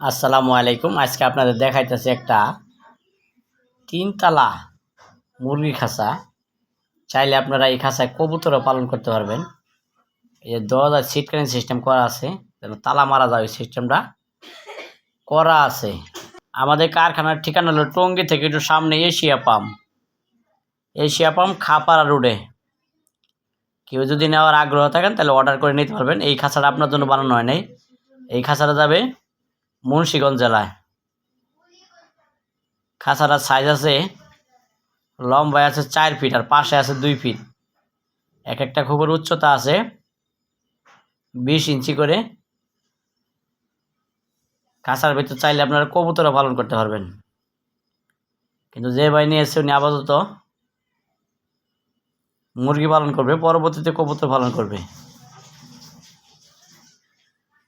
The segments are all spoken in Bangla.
আসসালামু আলাইকুম। আজকে আপনাদের দেখাইতেছে একটা তিনতলা মুরগি খাঁচা। চাইলে আপনারা এই খাঁচায় কবুতরও পালন করতে পারবেন। এই যে দরজা সিটকানি সিস্টেম করা আছে, যেন তালা মারা যায় ওই সিস্টেমটা করা আছে। আমাদের কারখানার ঠিকানা হলো টঙ্গি থেকে একটু সামনে Asia pump Asia pump Khapara রোডে কেউ যদি নেওয়ার আগ্রহ থাকেন, তাহলে অর্ডার করে নিতে পারবেন। এই খাঁচাটা আপনার জন্য বানানো হয় নাই। এই খাঁচাটা যাবে মুন্সিগঞ্জ জেলায়। খাঁচাটার সাইজ আছে, লম্বায় আছে চার ফিট আর পাশে আছে দুই ফিট এক একটা খুবের উচ্চতা আছে, বিশ ইঞ্চি করে। খাঁচার ভিতর চাইলে আপনারা কবুতরও পালন করতে পারবেন। কিন্তু যে ভাই এসছে উনি আপাতত মুরগি পালন করবে, পরবর্তীতে কবুতর পালন করবে।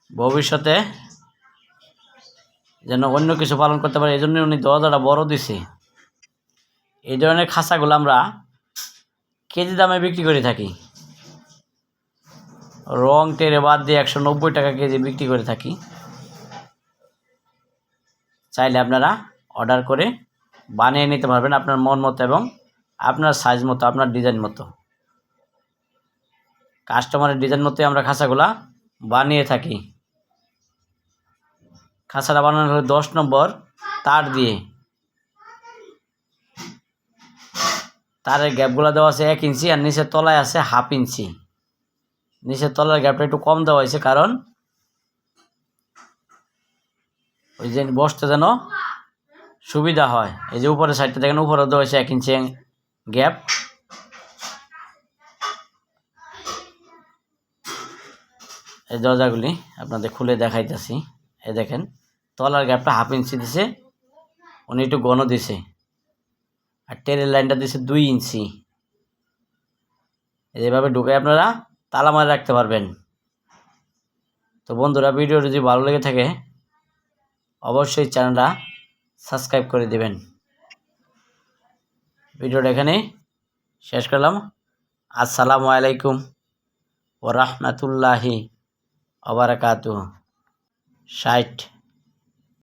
ভবিষ্যতে যেন অন্য কিছু পালন করতে পারে এই জন্য উনি দরজাটা বড় দিছে। এই ধরনের খাঁচাগুলো আমরা কেজি দামে বিক্রি করে থাকি। রং টেরে বাদ দিয়ে একশো নব্বই টাকা কেজি বিক্রি করে থাকি। চাইলে আপনারা অর্ডার করে বানিয়ে নিতে পারবেন আপনার মন মতো এবং আপনার সাইজ মতো, আপনার ডিজাইন মতো। কাস্টমারের ডিজাইন মতোই আমরা খাঁচাগুলা বানিয়ে থাকি। খাঁচাটা বানানো হলো দশ নম্বর তার দিয়ে। তারের গ্যাপগুলো দেওয়া আছে এক ইঞ্চি আর নিচের তলায় আছে হাফ ইঞ্চি। নিচের তলার গ্যাপটা একটু কম দেওয়া হয়েছে কারণ ওই যে বসতে যেন সুবিধা হয়। এই যে উপরের সাইডটা দেখেন উপরে দেওয়া হয়েছে এক ইঞ্চি গ্যাপ। এই দরজাগুলি আপনাদের খুলে দেখাইতেছি। এই দেখেন তলার গ্যাপটা হাফ ইঞ্চি দিছে। উনি একটু ঘন দিছে। আর টেরের লাইনটা দিছে দুই ইঞ্চি এইভাবে ঢুকে আপনারা তালা মারে রাখতে পারবেন। তো বন্ধুরা ভিডিও যদি ভালো লেগে থাকে, অবশ্যই চ্যানেলটা সাবস্ক্রাইব করে দেবেন। ভিডিওটা এখানে শেষ করলাম। আসসালামু আলাইকুম ও রহমতুল্লাহি অবরাকাতু ষাট